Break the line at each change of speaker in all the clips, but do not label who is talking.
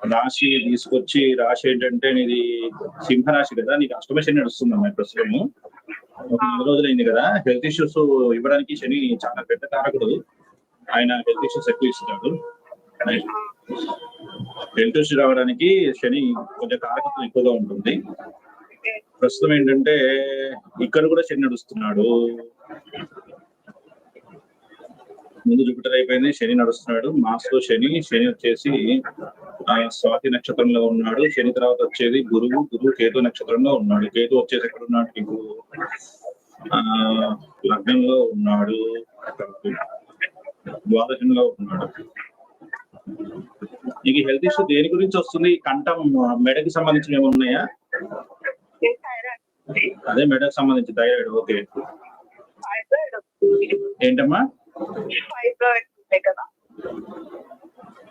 రాశి తీసుకొచ్చి రాశి ఏంటంటే నీది సింహరాశి కదా నీకు అష్టమ శని నడుస్తుందమ్మా ప్రస్తుతం ఒక నెల రోజులైంది కదా హెల్త్ ఇష్యూస్ ఇవ్వడానికి శని చాలా పెద్ద కారకుడు. ఆయన హెల్త్ ఇష్యూస్ ఎక్కువ ఇస్తాడు హెల్త్ ఇష్యూస్ రావడానికి శని కొంచెం కారకత్వం ఎక్కువగా ఉంటుంది. ప్రస్తుతం ఏంటంటే ఇక్కడ కూడా శని నడుస్తున్నాడు. ముందు జూపిటర్ అయిపోయింది శని నడుస్తున్నాడు. మాస్లో శని శని వచ్చేసి ఆ స్వాతి నక్షత్రంలో ఉన్నాడు. శని తర్వాత వచ్చేది గురువు. గురువు కేతు నక్షత్రంలో ఉన్నాడు. కేతు వచ్చేసి ఎక్కడ ఉన్నాడు? నీకు ఆ లగ్నంలో ఉన్నాడు. ద్వాదశంలో ఉన్నాడు. నీకు హెల్త్ ఇష్యూ దేని గురించి వస్తుంది? కంఠం మెడకి సంబంధించిన ఏమైనా ఉన్నాయా? అదే మెడకు సంబంధించి థైరాయిడ్. ఓకే. ఏంటమ్మా?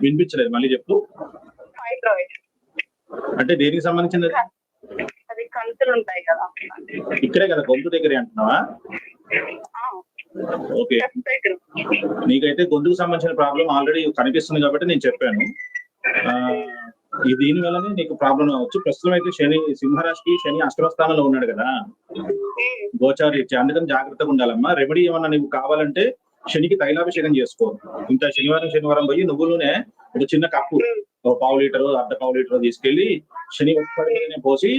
వినిపించలేదు. మళ్ళీ చెప్పు. అంటే దేనికి సంబంధించినది?
అది కంతులు ఉంటాయి కదా.
ఇక్కడే కదా గొంతు దగ్గరే అంటున్నావా? ఓకే. నీకైతే గొంతుకు సంబంధించిన ప్రాబ్లం ఆల్రెడీ కనిపిస్తుంది కాబట్టి నేను చెప్పాను. ఆ, ఈ దీని వల్లనే నీకు ప్రాబ్లం అవచ్చు ప్రస్తుతం అయితే శని సింహరాశికి శని అష్టమ స్థానంలో ఉన్నాడు కదా. గోచారి అందుకని జాగ్రత్తగా ఉండాలమ్మా. రెమెడీ ఏమన్నా నీకు కావాలంటే శనికి తైలాభిషేకం చేసుకో. ఇంత శనివారం శనివారం పోయి నువ్వులోనే ఒక చిన్న కప్పు ఒక పావు లీటర్ అర్ధ పావు లీటర్ తీసుకెళ్ళి శని ఒక్కడినే పోసి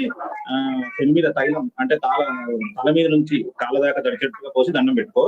ఆ శని మీద తైలం అంటే తాళ తల మీద నుంచి కాళ్ళ దాకా దడిచేట్టుగా పోసి దండం పెట్టుకో.